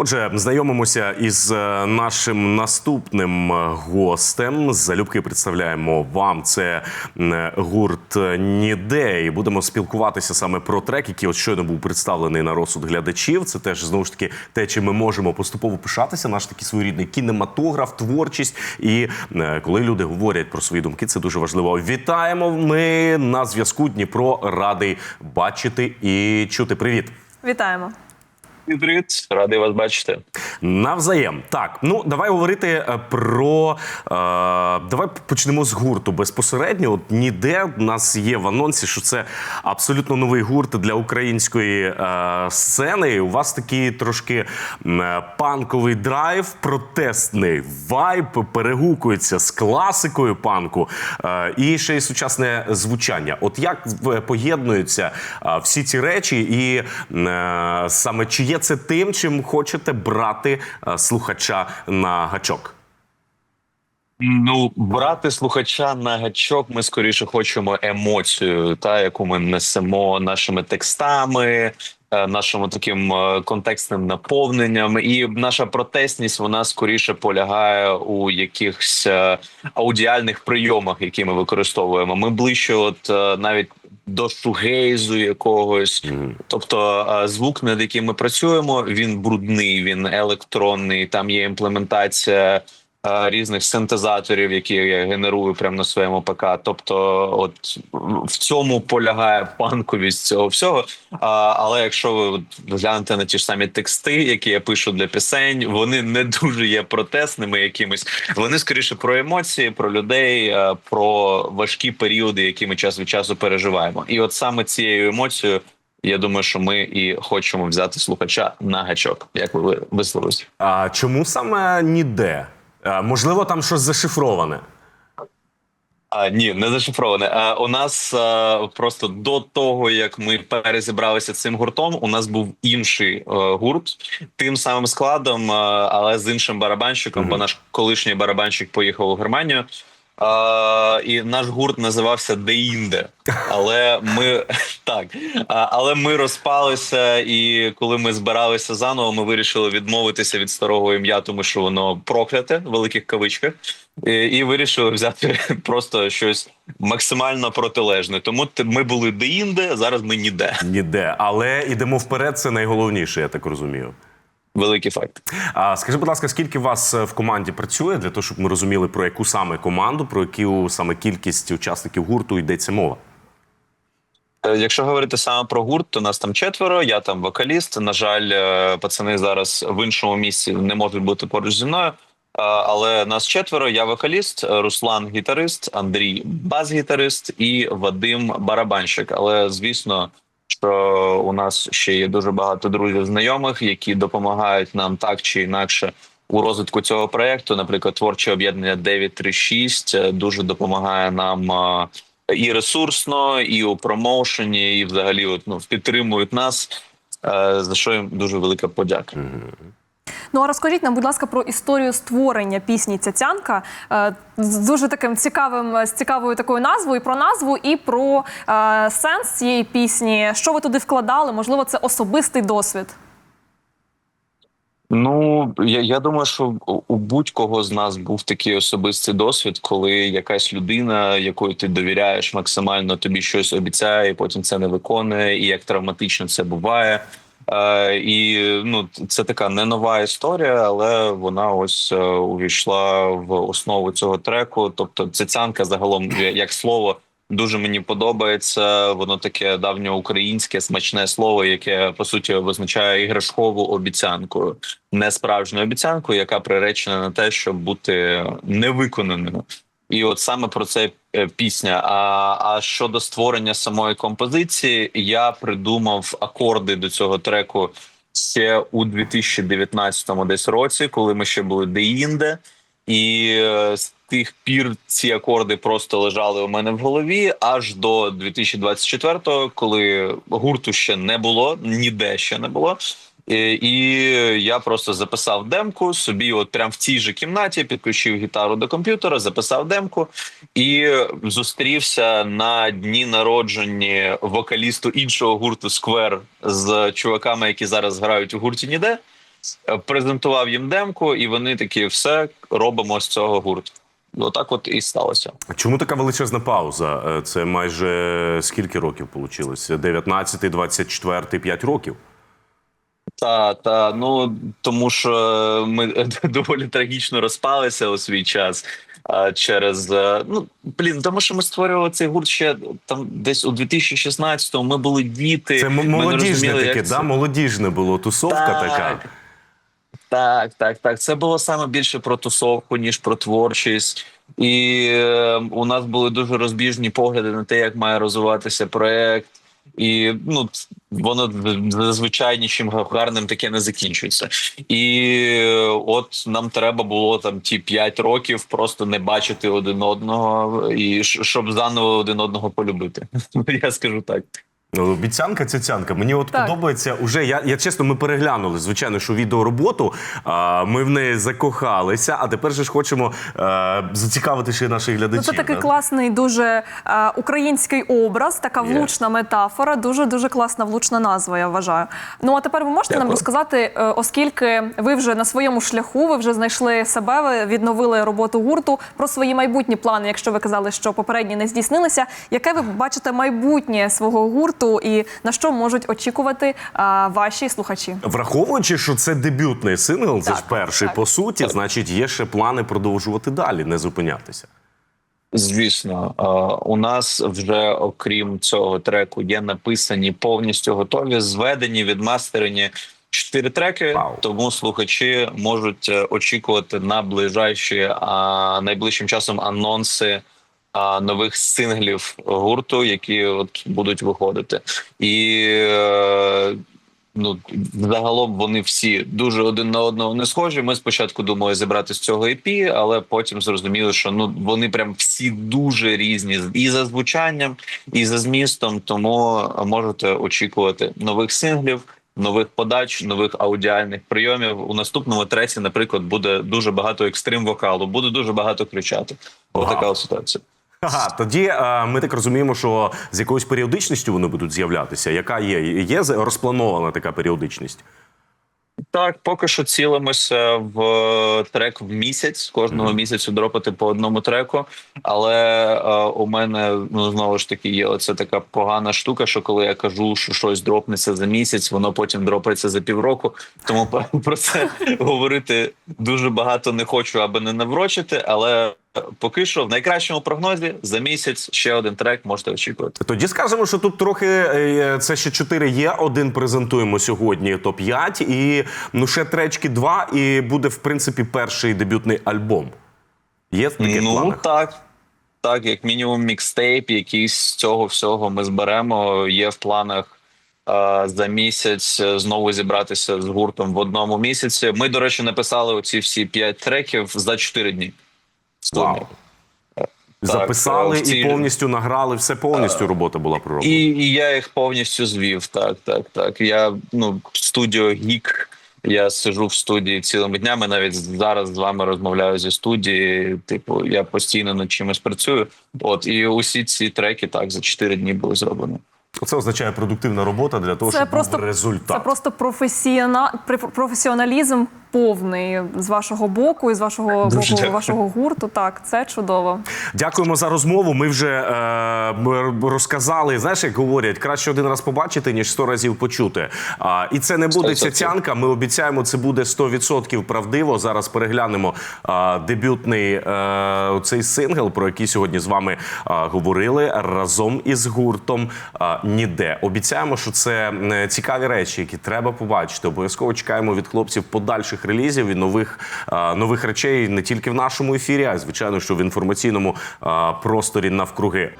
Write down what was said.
Отже, знайомимося із е, нашим наступним е, гостем. Залюбки представляємо вам це м, гурт Ніде. І будемо спілкуватися саме про трек, який от щойно був представлений на розсуд глядачів. Це теж знову ж таки те, чим ми можемо поступово пишатися. Наш такий своєрідний кінематограф, творчість. І е, коли люди говорять про свої думки, це дуже важливо. Вітаємо! Ми на зв'язку Дніпро радий бачити і чути. Привіт! Вітаємо. Привіт, радий вас бачити. Навзаєм. Так, ну давай говорити е, про. Е, давай почнемо з гурту безпосередньо. От ніде в нас є в анонсі, що це абсолютно новий гурт для української е, сцени. У вас такий трошки е, панковий драйв, протестний вайб, перегукується з класикою панку е, і ще й сучасне звучання. От як поєднуються е, всі ці речі, і е, саме чи є це тим, чим хочете брати е, слухача на гачок? Ну, брати слухача на гачок, ми скоріше хочемо емоцію, та яку ми несемо нашими текстами, е, нашим таким е, контекстним наповненням. І наша протестність вона скоріше полягає у якихось аудіальних прийомах, які ми використовуємо. Ми ближче, от навіть до шугейзу якогось. Тобто е, звук, над яким ми працюємо, він брудний, він електронний. Там є імплементація різних синтезаторів, які я генерую прямо на своєму ПК. Тобто, от в цьому полягає панковість цього всього. А, але якщо ви глянете на ті ж самі тексти, які я пишу для пісень, вони не дуже є протестними якимись. Вони скоріше про емоції, про людей, е, про важкі періоди, які ми час від часу переживаємо. І от саме цією емоцією. Я думаю, що ми і хочемо взяти слухача на гачок, як ви висловились. А чому саме ніде? Е, можливо, там щось зашифроване. А, ні, не зашифроване. А, у нас а, просто до того, як ми перезібралися цим гуртом, у нас був інший а, гурт тим самим складом, а, але з іншим барабанщиком, Мгм. бо наш колишній барабанщик поїхав у Германію. А, і наш гурт називався Деінде. Але ми так, але ми розпалися, і коли ми збиралися заново, ми вирішили відмовитися від старого ім'я, тому що воно прокляте в великих кавичках. І, і вирішили взяти просто щось максимально протилежне. Тому ми були деінде, зараз ми ніде. Ніде. Але ідемо вперед, це найголовніше, я так розумію. Великий факт. А скажи, будь ласка, скільки вас е, в команді працює для того, щоб ми розуміли про яку саме команду, про яку саме кількість учасників гурту йдеться мова? Е, Якщо говорити саме про гурт, то нас там четверо. Я там вокаліст. На жаль, е, пацани зараз в іншому місці не можуть бути поруч зі мною. Але нас четверо. Я вокаліст, Руслан гітарист, Андрій бас-гітарист і Вадим барабанщик. Але звісно, що у нас ще є дуже багато друзів знайомих, які допомагають нам так чи інакше у розвитку цього проекту. Наприклад, творче об'єднання 936 е, дуже допомагає нам. е, і ресурсно, і у промоушені, і взагалі от, ну, підтримують нас. е, За що їм дуже велика подяка. Ну а розкажіть нам, будь ласка, про історію створення пісні Цяцянка е, з дуже таким цікавим, з цікавою такою назвою, і про назву, і про е, сенс цієї пісні. Що ви туди вкладали? Можливо, це особистий досвід. Ну я, я думаю, що у будь-кого з нас був такий особистий досвід, коли якась людина, якою ти довіряєш, максимально тобі щось обіцяє, і потім це не виконує, і як травматично це буває. Е, і ну це така не нова історія, але вона ось е, увійшла в основу цього треку. Тобто, цяцянка загалом як слово. Дуже мені подобається. Воно таке давньоукраїнське смачне слово, яке по суті означає іграшкову обіцянку, не справжню обіцянку, яка приречена на те, щоб бути невиконаною. І от саме про це е, пісня. А, а щодо створення самої композиції, я придумав акорди до цього треку ще у 2019 десь році, коли ми ще були деінде. І е, з тих пір ці акорди просто лежали у мене в голові аж до 2024-го, коли гурту ще не було, ніде ще не було. І, і я просто записав демку собі, от прям в цій же кімнаті, підключив гітару до комп'ютера, записав демку і зустрівся на дні народження вокалісту іншого гурту Сквер з чуваками, які зараз грають у гурті Ніде. е, презентував їм демку, і вони такі: все робимо з цього гурт. Отак от і сталося. Чому така величезна пауза? Е, Це майже скільки років вийшло? 19, 24, 5 років. Та та ну тому що ми доволі трагічно розпалися у свій час. Через е, ну блін, тому що ми створювали цей гурт ще там десь у 2016-му. Ми були діти. Це молодіжне таке, як да? молодіжне було, тусовка Так. така. Так, так, так. Це було саме більше про тусовку, ніж про творчість. І е, у нас були дуже розбіжні погляди на те, як має розвиватися проект. І ну воно зазвичай нічим гарним таке не закінчується. І е, от нам треба було там ті п'ять років просто не бачити один одного, і щоб заново один одного полюбити. Я скажу так. Ну, Обіцянка цяцянка. Мені от Так. подобається уже. Я, я чесно, ми переглянули, звичайно, що відеороботу. А, ми в неї закохалися, а тепер же ж хочемо е, зацікавити ще наших Ну, це такий да? класний, дуже е, український образ, така Є. влучна метафора, дуже дуже класна влучна назва. Я вважаю. Ну а тепер ви можете нам розказати, е, оскільки ви вже на своєму шляху, ви вже знайшли себе, ви відновили роботу гурту про свої майбутні плани. Якщо ви казали, що попередні не здійснилися, яке ви бачите майбутнє свого гурту і на що можуть очікувати е, ваші слухачі? Враховуючи, що це дебютний сингл, це ж перший так. по суті, значить, є ще плани продовжувати далі, не зупинятися. Звісно, у нас вже окрім цього треку є написані повністю готові, зведені, відмастерені чотири треки. Вау. Тому слухачі можуть е, очікувати на ближайші а найближчим часом анонси. А, Нових синглів гурту, які от будуть виходити, і е, ну загалом вони всі дуже один на одного не схожі. Ми спочатку думали зібрати з цього EP, але потім зрозуміли, що ну вони прям всі дуже різні і за звучанням, і за змістом. Тому можете очікувати нових синглів. Нових подач, нових аудіальних прийомів у наступному треці, наприклад, буде дуже багато екстрим вокалу, буде дуже багато кричати. Отака ситуація. Ага, тоді е, ми так розуміємо, що з якоюсь періодичністю вони будуть з'являтися. Яка є? Є розпланована така періодичність? Так, поки що цілимося в е, трек в місяць. Кожного місяцю дропати по одному треку. Але е, у мене ну знову ж таки є оце така погана штука, що коли я кажу, що щось дропнеться за місяць, воно потім дропається за півроку. Тому про це говорити дуже багато не хочу, аби не наврочити. Але поки що в найкращому прогнозі за місяць ще один трек можете очікувати. Тоді скажемо, що тут трохи е, це ще 4 є. Один презентуємо сьогодні, то 5, і ну ще тречки 2, і буде в принципі перший дебютний альбом. Є в таких ну планах? так. Так, як мінімум, мікстейп, якийсь з цього всього ми зберемо. Є в планах е, за місяць е, знову зібратися з гуртом в одному місяці. Ми, до речі, написали оці всі п'ять треків за чотири дні. Вау. Записали е, в цій- і повністю награли, все повністю робота була пророблена. І, і я їх повністю звів. Так, так, так. Я ну студіо гік. Я сижу в студії цілими днями. Навіть зараз з вами розмовляю зі студії. Типу, я постійно над чимось працюю. От і усі ці треки так за 4 дні були зроблені. Це означає продуктивна робота для того, Це щоб просто був результат. Це просто професіона... пр- професіоналізм повний з вашого боку і з вашого Дуже боку дякую. вашого гурту. Так, це чудово. Дякуємо за розмову. Ми вже е, розказали. Знаєш, як говорять, краще один раз побачити, ніж сто разів почути. А, і це не буде 100%. цяцянка. Ми обіцяємо, це буде 100% правдиво. Зараз переглянемо а, дебютний е, цей сингл, про який сьогодні з вами а, говорили разом із гуртом а, ніде. Обіцяємо, що це е, цікаві речі, які треба побачити. Обов'язково чекаємо від хлопців подальших релізів і нових, нових речей не тільки в нашому ефірі, а й звичайно, що в інформаційному просторі навкруги.